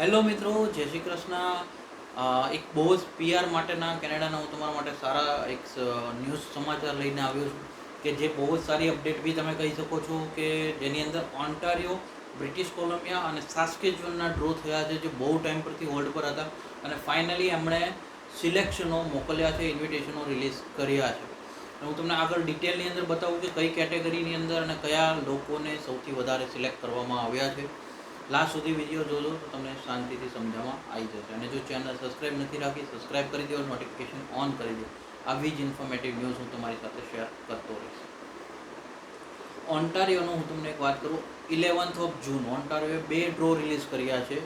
Hello મિત્રો, જય શ્રી કૃષ્ણ. એક બહુ જ પીઆર માટેના કેનેડાના હું તમારા માટે સારા એક ન્યૂઝ સમાચાર લઈને આવ્યો છું કે જે બહુ જ સારી અપડેટ બી તમે કહી શકો છો કે જેની અંદર ઓન્ટારિયો, બ્રિટિશ કોલંબિયા અને સાસ્કેજોનના ડ્રો થયા છે જે બહુ ટાઈમ પરથી હોલ્ડ પર હતા અને ફાઇનલી એમણે સિલેક્શનો મોકલ્યા છે, ઇન્વિટેશનો રિલીઝ કર્યા છે. હું તમને આગળ ડિટેલની અંદર બતાવું કે કઈ કેટેગરીની અંદર અને કયા લોકોને સૌથી વધારે સિલેક્ટ કરવામાં આવ્યા છે. લાસ્ટ સુધી વીડિયો જોજો તમને શાંતિથી સમજાવવામાં આવી જશે. અને જો ચેનલ સબસ્ક્રાઈબ નથી રાખી સબસ્ક્રાઇબ કરી દો નોટિફિકેશન ઓન કરી દો આવી જ ઇન્ફોર્મેટિવ ન્યૂઝ હું તમારી સાથે શેર કરતો રહીશ. ઓન્ટારિયોનો હું તમને એક વાત કરું ઇલેવન્થ ઓફ જૂન ઓન્ટારિયોએ બે ડ્રો રિલીઝ કર્યા છે.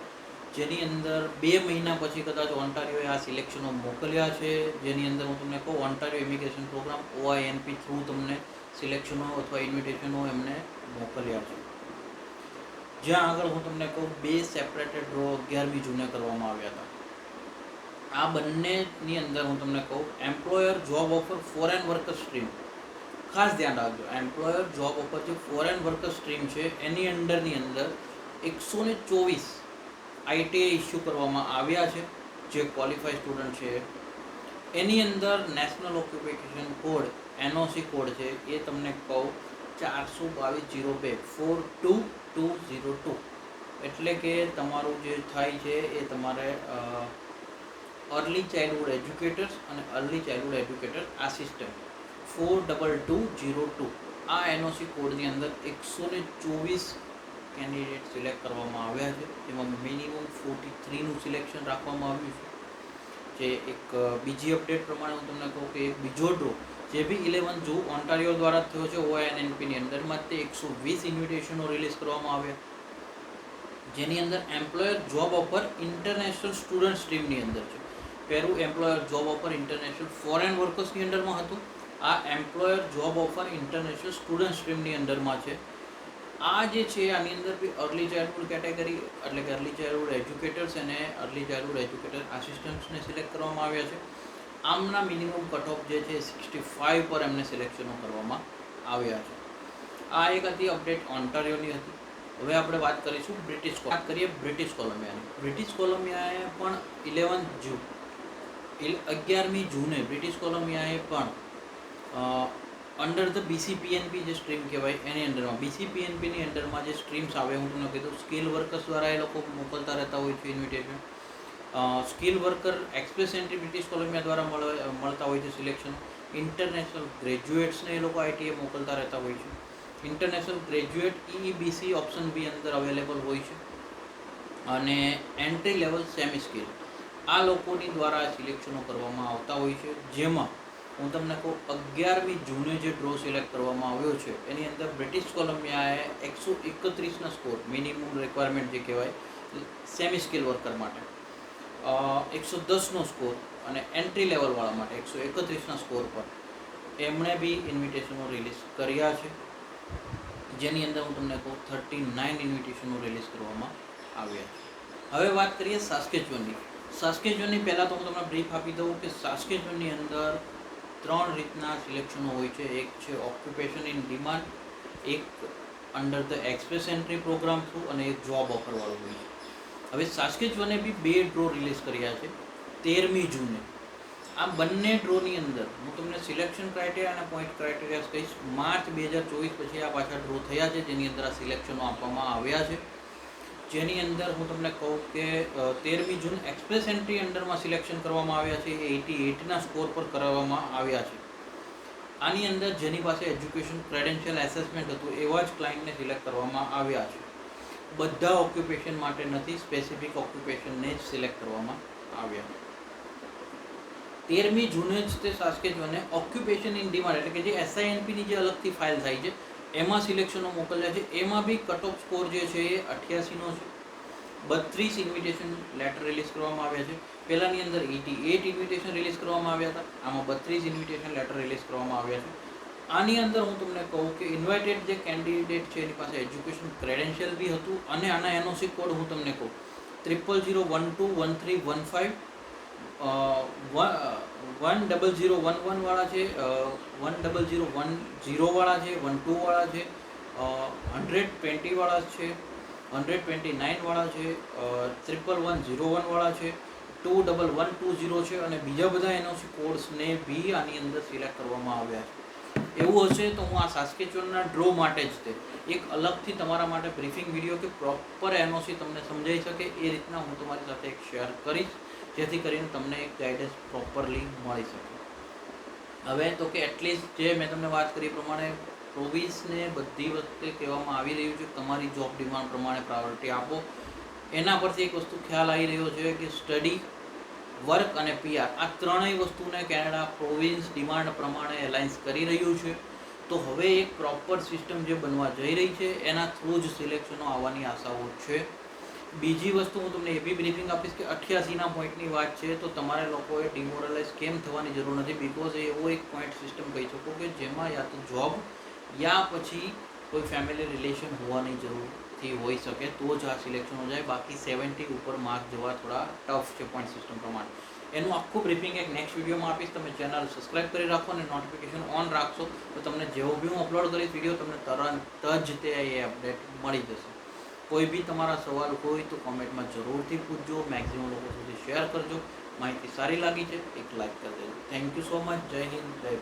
જેની અંદર બે મહિના પછી કદાચ ઓન્ટારિયોએ આ સિલેક્શનો મોકલ્યા છે. જેની અંદર હું તમને કહું, Ontario immigration program OINP through તમને સિલેક્શનો અથવા ઇન્વિટેશનો એમને મોકલ્યા છે. જ્યાં આગળ હું તમને કહું, બે સેપરેટેડ ડ્રો અગિયારમી જૂને કરવામાં આવ્યા હતા. આ બંનેની અંદર હું તમને કહું employer job offer foreign worker stream ખાસ ધ્યાન રાખજો એમ્પ્લોયર જોબ ઓફર જે ફોરેન વર્કર સ્ટ્રીમ છે, એની અંડરની અંદર એકસો ને ચોવીસ આઈટીઆઈ ઇસ્યુ કરવામાં આવ્યા છે, જે ક્વોલિફાઈ સ્ટુડન્ટ છે. એની અંદર national occupation code NOC code છે, એ તમને કહું ચારસો બાવીસ જીરો બે, four two two zero two. એટલે કે તમારું જે થાય છે એ તમારે અર્લી ચાઇલ્ડહુડ એજ્યુકેટર્સ અને early childhood educator assistant four double two zero two. આ એનઓસી કોડની અંદર એકસો ને ચોવીસ કેન્ડિડેટ સિલેક્ટ કરવામાં આવ્યા છે. જેમાં મિનિમમ ફોર્ટી થ્રીનું સિલેક્શન રાખવામાં આવ્યું છે. જે એક બીજી અપડેટ પ્રમાણે હું તમને કહું કે એક બીજો ડ્રો જે બી ઇલેવન જુ ઓન્ટારિયો દ્વારા થયો છે ઓએનએનપીની અંદરમાં તે એકસો વીસ ઇન્વિટેશનો રિલીઝ કરવામાં આવ્યા. જેની અંદર employer job offer international student સ્ટ્રીમની અંદર છે. પહેલું employer job offer international foreign વર્કર્સની અંડરમાં હતું. આ employer job offer international student સ્ટ્રીમની અંડરમાં છે. આ જે છે, આની અંદર બી અર્લી ચાઇલ્ડહુડ કેટેગરી એટલે કે અર્લી ચાઇલ્ડહુડ એજ્યુકેટર્સ અને અર્લી ચાઇલ્ડહુડ એજ્યુકેટર આસિસ્ટન્ટ્સને સિલેક્ટ કરવામાં આવ્યા છે. આમના મિનિમમ કટ ઓફ જે છે સિક્સટી ફાઇવ પર એમને સિલેક્શનો કરવામાં આવ્યા છે. આ એક હતી અપડેટ ઓન્ટારિયોની હતી. હવે આપણે વાત કરીશું બ્રિટિશ વાત કરીએ બ્રિટિશ કોલંબિયાની બ્રિટિશ કોલંબિયાએ પણ ઇલેવન જૂન અગિયારમી જૂને બ્રિટિશ કોલંબિયાએ પણ અંડર ધ બીસીપીએનપી જે સ્ટ્રીમ કહેવાય એની અંડરમાં બીસીપીએનપીની અંડરમાં જે સ્ટ્રીમ્સ આવે, હું તમને કીધું સ્કિલ વર્કર્સ દ્વારા એ લોકો મોકલતા રહેતા હોય છે invitation skill worker express entry British Columbia દ્વારા મળે, મળતા હોય છે સિલેક્શન. ઇન્ટરનેશનલ ગ્રેજ્યુએટ્સને એ લોકો આઈટીએ મોકલતા રહેતા હોય છે. International graduate EBC option B અંદર અવેલેબલ હોય છે. અને એન્ટ્રી લેવલ સેમી સ્કિલ. આ લોકોની દ્વારા સિલેક્શનો કરવામાં આવતા હોય છે. જેમાં હું તમને કહું, અગિયારમી જૂને જે ડ્રો સિલેક્ટ કરવામાં આવ્યો છે, એની અંદર બ્રિટિશ કોલંબિયાએ એકસો એકત્રીસના સ્કોર, મિનિમમ રિક્વાયરમેન્ટ જે કહેવાય, સેમી સ્કિલ વર્કર માટે. એકસો દસનો સ્કોર અને એન્ટ્રી લેવલવાળા માટે એકસો એકત્રીસના સ્કોર પર એમણે બી ઇન્વિટેશનો રિલીઝ કર્યા છે. જેની અંદર હું તમને કહું થર્ટી નાઇન ઇન્વિટેશનો રિલીઝ કરવામાં આવ્યા છે. હવે વાત કરીએ સાસ્કેચોનની સાસ્કેચોનની પહેલાં તો હું તમને બ્રીફ આપી દઉં કે સાસ્કેચોનની અંદર ત્રણ રીતના સિલેક્શનો હોય છે. એક છે ઓક્યુપેશન ઇન ડિમાન્ડ એક under the express entry program through અને એક જોબ ઓફરવાળું હોય છે. હવે સાસ્કેચ્યુઅને બી બે ડ્રો રિલીઝ કર્યા છે, તેરમી જૂને. આ બંને ડ્રોની અંદર, હું તમને સિલેક્શન ક્રાઇટેરિયા અને પોઈન્ટ ક્રાઇટેરિયા કહીશ, માર્ચ બે હજાર ચોવીસ પછી આ પાછા ડ્રો થયા છે, જેની અંદર આ સિલેક્શનો આપવામાં આવ્યા છે. જેની અંદર હું તમને કહું કે તેરમી જૂન એક્સપ્રેસ એન્ટ્રી અંડરમાં સિલેક્શન કરવામાં આવ્યા છે, એ એટી એટના સ્કોર પર કરવામાં આવ્યા છે. આની અંદર જેની પાસે એજ્યુકેશન ક્રેડેન્શિયલ એસેસમેન્ટ હતું, એવા જ ક્લાયન્ટને સિલેક્ટ કરવામાં આવ્યા છે. બધા ઓક્યુપેશન માટે નથી સ્પેસિફિક ઓક્યુપેશનને જ સિલેક્ટ કરવામાં આવ્યા. તેરમી જૂને જ તે સાસ્કેચોને ઓક્યુપેશન ઇન ડિમાન્ડ એટલે કે જે એસઆઈએનપીની જે અલગથી ફાઇલ થાય છે, એમાં સિલેક્શનો મોકલ્યા છે. એમાં બી કટ ઓફ સ્કોર જે છે એ અઠ્યાસીનો છે. બત્રીસ ઇન્વિટેશન લેટર રિલીઝ કરવામાં આવ્યા છે. પહેલાંની અંદર એટી એટ ઇન્વિટેશન રિલીઝ કરવામાં આવ્યા હતા. આમાં બત્રીસ ઇન્વિટેશન લેટર રિલીઝ કરવામાં આવ્યા છે. આની અંદર હું તમને કહું કે ઇન્વાઇટેડ જે કેન્ડિડેટ છે, એની પાસે એજ્યુકેશન ક્રેડેન્શિયલ બી હતું અને આના એનઓસી કોડ હું તમને કહું. Triple zero one two one three one five one double zero one વનવાળા છે વન ડબલ ઝીરો વન ઝીરોવાળા છે વન ટુવાળા છે હંડ્રેડ ટ્વેન્ટીવાળા છે હંડ્રેડ ટ્વેન્ટી નાઇનવાળા છે ત્રિપલ વન ઝીરો વનવાળા છે two double one two zero છે અને બીજા બધા એનઓસી કોડ્સને બી આની અંદર સિલેક્ટ કરવામાં આવ્યા છે. એવું હશે તો હું આ સાસ્કેચોનના ડ્રો માટે જ તે. એક અલગથી તમારા માટે બ્રીફિંગ વીડિયો કે પ્રોપર એનઓસી તમને સમજાઈ શકે, એ રીતના હું તમારી સાથે એક શેર કરીશ, જેથી કરીને તમને એક ગાઈડન્સ પ્રોપરલી મળી શકે. હવે તો કે એટલીસ્ટ જે મેં તમને વાત કરી પ્રમાણે પ્રોવિન્સને બધી વખતે કહેવામાં આવી રહ્યું છે, તમારી જોબ ડિમાન્ડ પ્રમાણે પ્રાયોરિટી આપો. એના પરથી એક વસ્તુ ખ્યાલ આવી રહ્યો છે કે સ્ટડી વર્ક અને પીઆર આ ત્રણેય વસ્તુને કેનેડા પ્રોવિન્સ ડિમાન્ડ પ્રમાણે એલાઇન્સ કરી રહ્યું છે. તો હવે એક પ્રોપર સિસ્ટમ જે બનવા જઈ રહી છે, એના થ્રુ જ સિલેક્શનો આવવાની આશાઓ છે. બીજી વસ્તુ હું તમને એ બી બ્રીફિંગ આપીશ કે અઠ્યાસીના પોઈન્ટની વાત છે, તો તમારે લોકોએ ડિમોરલાઇઝ કેમ થવાની જરૂર નથી બિકોઝ એવો એક પોઈન્ટ સિસ્ટમ કહી શકો કે જેમાં યા તો જોબ યા પછી કોઈ ફેમિલી રિલેશન હોવાની જરૂરથી હોઈ શકે તો જ આ સિલેક્શન હો જાય. બાકી સેવન્ટી ઉપર માર્ક જવા થોડા ટફ છે પોઈન્ટ સિસ્ટમ પ્રમાણે. એનું આખું બ્રીફિંગ એક નેક્સ્ટ વિડીયોમાં આપીશ. તમે ચેનલ સબસ્ક્રાઇબ કરી રાખો અને નોટિફિકેશન ઓન રાખશો, તો તમને જેવો બી હું અપલોડ કરીશ વીડિયો તમને તરત જ તે એ અપડેટ મળી જશે. કોઈ બી તમારા સવાલ હોય તો કોમેન્ટમાં જરૂરથી પૂછજો. મેક્સિમમ લોકો સુધી શેર કરજો. માહિતી સારી લાગી છે, એક લાઈક કરી દેજો. થેન્ક યુ સો મચ જય હિન્દ, જય